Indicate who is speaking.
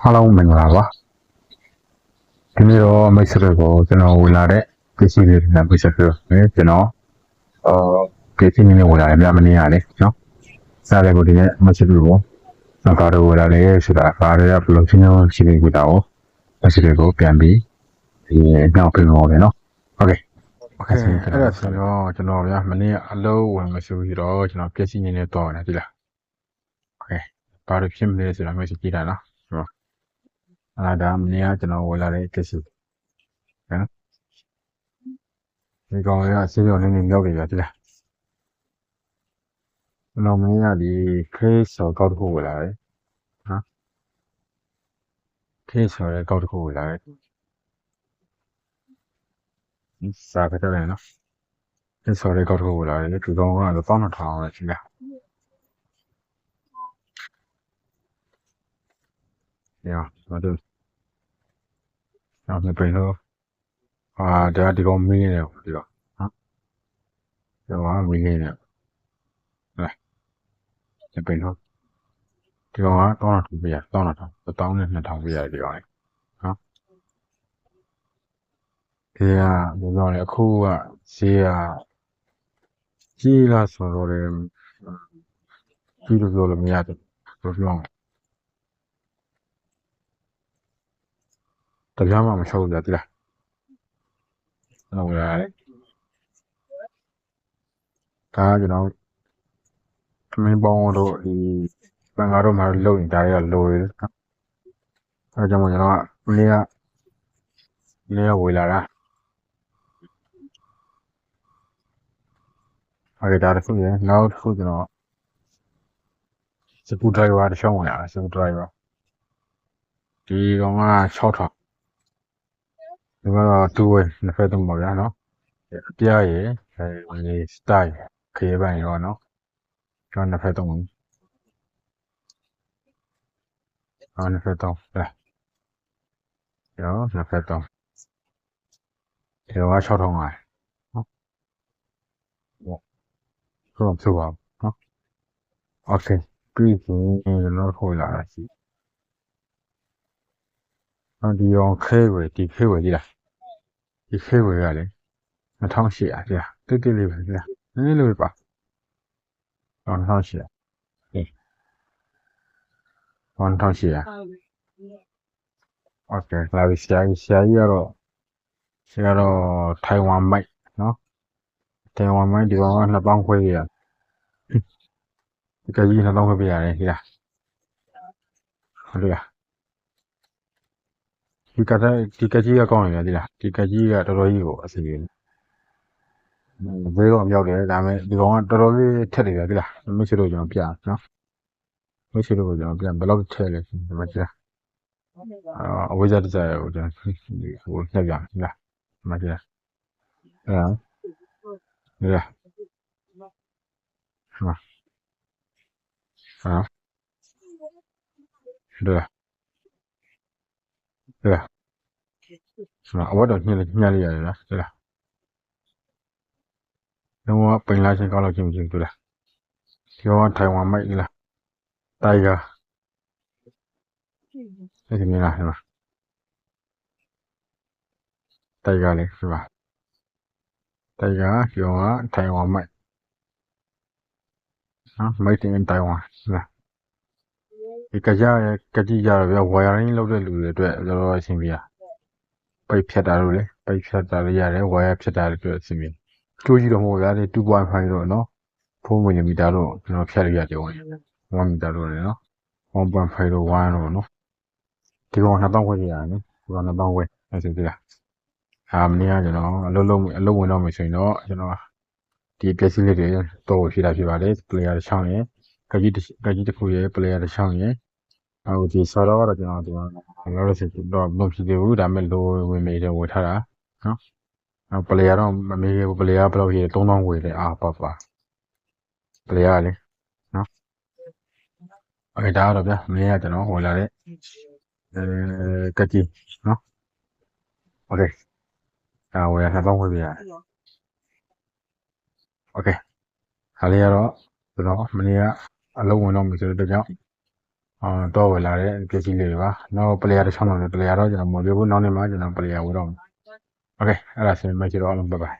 Speaker 1: အားလုံးမင်္ဂလာပါဒီနေ့တော့မိတ်ဆွေတွေကိုကျွန်တော်ဝင်လာတဲ့ပစ္စည်းလေးတွေနဲ့မိတ်ဆွေပြောမယ်ကျွန်တော်အော်ပစ္စည်းလေးတွေဝင်လာတယ်မြမနေရတယ်နော်စားတယ်ကိုဒီနေ့မိတ်ဆွေတွေကိုနောက်ကားတော့ဝင်လာလေဆိုတာကားတွေကဘယ်လိုချင်းချင်းရှိနေကြတာကိုမိတ်ဆွေတွေကိုပြန်ပြီးဒီနောက်ပြင်လို့ရတယ်နော်โอเคโอเคအဲ့ဒါဆိုတော့ကျွန်တော်ဗျာမနေ့ကအလုံးဝင်မဆိုပြီးတော့ကျွန်တော်ပစ္စည်းနေနေတော့တယ်ဒီလားโอเคဘာလို့ဖြစ်မလဲဆိုတာမိတ်ဆွေကြည့်တာနော် အဲ့ဒါမနေ့ကကျွန်တော်ဝယ်လာတဲ့ကစ်စီဟမ်ဒီကောင်လေးကဆေးရုံလေးနေမြောက်နေပြတိလားကျွန်တော်မနေ့ကဒီခေးဆော်ကောက်တစ်ခုဝယ်လာတယ်ဟမ်ခေးဆော်ရဲ့ကောက်တစ်ခုဝယ်လာတယ်စားကြတယ်နော်ခေးဆော်ရဲ့ကောက်တစ်ခုဝယ်လာတယ်ဒီကောင်ကတော့တောင်းတော့ထောင်းတယ်တိလား ညမတို့နောက်နှစ်ပိန်တော့အာဒါဒီကောင်မင်းနေတယ်ဒီတော့ဟမ်ဒီကောင်ကမင်းနေတယ်ဟဲ့နှစ်ပိန်တော့ဒီကောင်ကတောင်းတာထူပြရတောင်းတာထောင်တောင်းနဲ့2000ပြရဒီကောင်လေဟမ်ဒီကဘယ်လိုလဲအခုကဈေးကကြီးလာဆိုတော့လေကြီးလို့ပြောလို့မရတယ်ဘယ်လိုပြောတ ပြားမှမရှုံးဘူးကြတိလားဟုတ်လားဒါကကျွန်တော်သမင်းပေါင်းတို့ဒီဘန်ကားတို့မှာလုံရင်ဒါတွေကလိုရယ်နော်အဲကြောင့်မို့ကျွန်တော်ကမနေ့ကမနေ့ကဝေလာတာဟုတ်ကဲ့ဒါတစ်ခုရယ်နောက်တစ်ခုကျွန်တော်စကူဒရိုင်ဘာတစ်ချောင်းဝင်လာစကူဒရိုင်ဘာဒီကောင်က6000 ဒီကတော့2 way နှစ်ဖက်သုံးပါဗျာနော်အပြားရယ်အဲဒီစတိုင်ခေပန်ရောနော်ကျွန်တော်နှစ်ဖက်သုံးပါအော်နှစ်ဖက်သုံးလာရောနှစ်ဖက်သုံးဒီတော့6000ပါနော်ဟုတ်ဆိုတော့နော်โอเคပြီးရင်ကျွန်တော်ခေါ်လာတာရှိအော်ဒီရောခဲဝယ်ဒီခဲဝယ်ကြည့်လား ဒီခဲဝယ်ရလေ2800ကြာတိတ်တိတ်လေးပဲကြာနည်းနည်းလေးပဲပါအော်2800ဟေး2800โอเคလာပြီဆရာကြီးဆရာကြီးကတော့ဆရာတော့ထိုင်ဝမ်မိုက်နော်ထိုင်ဝမ်မိုက်ဒီကောင်က2000ခွဲရဒီကကြီး2000ခွဲပြရတယ်ဒီလားဟုတ်လား ဒီကတဲ့ဒီကကြီးကကောင်းနေတယ်ဒီလားဒီကကြီးကတော်တော်ကြီးကိုအစီအစဉ်ဘေးတော့မြောက်တယ်ဒါပေမဲ့ဒီကောင်ကတော်တော်လေးထက်နေတယ်ဒီလားမရှိလို့ကျွန်တော်ပြနော်မရှိလို့ကျွန်တော်ပြဘယ်လောက်ထက်လဲဒီမှာကြာအာအဝေးစားတကြရကိုကျွန်တော်ဟိုညှက်ပြဒီလားဒီမှာကြာအဲဒီလားဟာဟာဒီလား ဒီလားဟာအဝတ်တော့ညှက်ညှက်လိုက်ရတယ်လားဒီလားတော့ပင်လာချင်းကောက်လို့ချင်းချင်းဒီလားဒီကောင်ကထိုင်ဝမ်မိုက်ဒီလားတိုင်ဂါအဲ့ဒီမြင်လားဟဲ့မတိုင်ဂါလေ ဒီပါတိုင်ဂါဒီကောင်ကထိုင်ဝမ်မိုက်နော်မိုက်တင်တိုင်ဝမ်ဒီလားဒီကကြရကတိကြရဗျဝါယာရင်းလောက်တဲ့လူတွေအတွက်တော်တော်အဆင်ပြေပိတ်ဖြတ်တာလို့လေပိတ်ဖြတ်တာလည်းရတယ်ဝါယာဖြတ်တာလည်းအတွက်အဆင်ပြေကျိုးကြီးတော့မဟုတ်ဗျာဒီ2.5တော့နော်4 mm တော့ကျွန်တော်ဖြတ်လို့ရတယ်ဝင်1 m တော့လေနော်1.5တော့1တော့နော်ဒီကောင်2000ခွဲရတယ်နော်ဒီကောင်2000ခွဲအဲ့ဆိုဒီလားအာမင်းကကျွန်တော်အလုံးလုံးအလုံးဝင်တော့မယ်ဆိုရင်တော့ကျွန်တော်ဒီပစ္စည်းလေးတွေတော့ဖြည့်တာဖြစ်ပါတယ် player တစ်ချောင်းရယ်ကကြီးကကြီးတစ်ခုရယ် player တစ်ချောင်းရယ် အခုဒီ server ကတော့ကျွန်တော်ဒီမှာလောလောဆယ်တော့မဖြစ်သေးဘူးဒါပေမဲ့ low ဝင်မေးတယ်ဝယ်ထားတာနော်အဲ player တော့မမေးဘူး player ဘယ်လောက်ရေး3000ဝယ်လဲအာပါပါ player လေနော်အဲဒါတော့ဗျာမင်းကကျွန်တော်ဝယ်လာတဲ့အဲကတိနော် okay ဒါဝယ်2000ဝယ်ပြရ okay ခါလေးကတော့ကျွန်တော်မနေ့ကအလုံးဝင်တော့ပြီဆိုတော့ကြောင့် အာတော့ဝလာတဲ့ပစ္စည်းလေးတွေပါနောက် player တစ်ချောင်းတော့ player တော့ကျွန်တော်မပြောဘူးနောက်နေ့မှကျွန်တော် player ဝေတော့မယ် okay အဲ့ဒါဆိုရင်မကြည့်တော့အောင်ဘိုင်ဘိုင်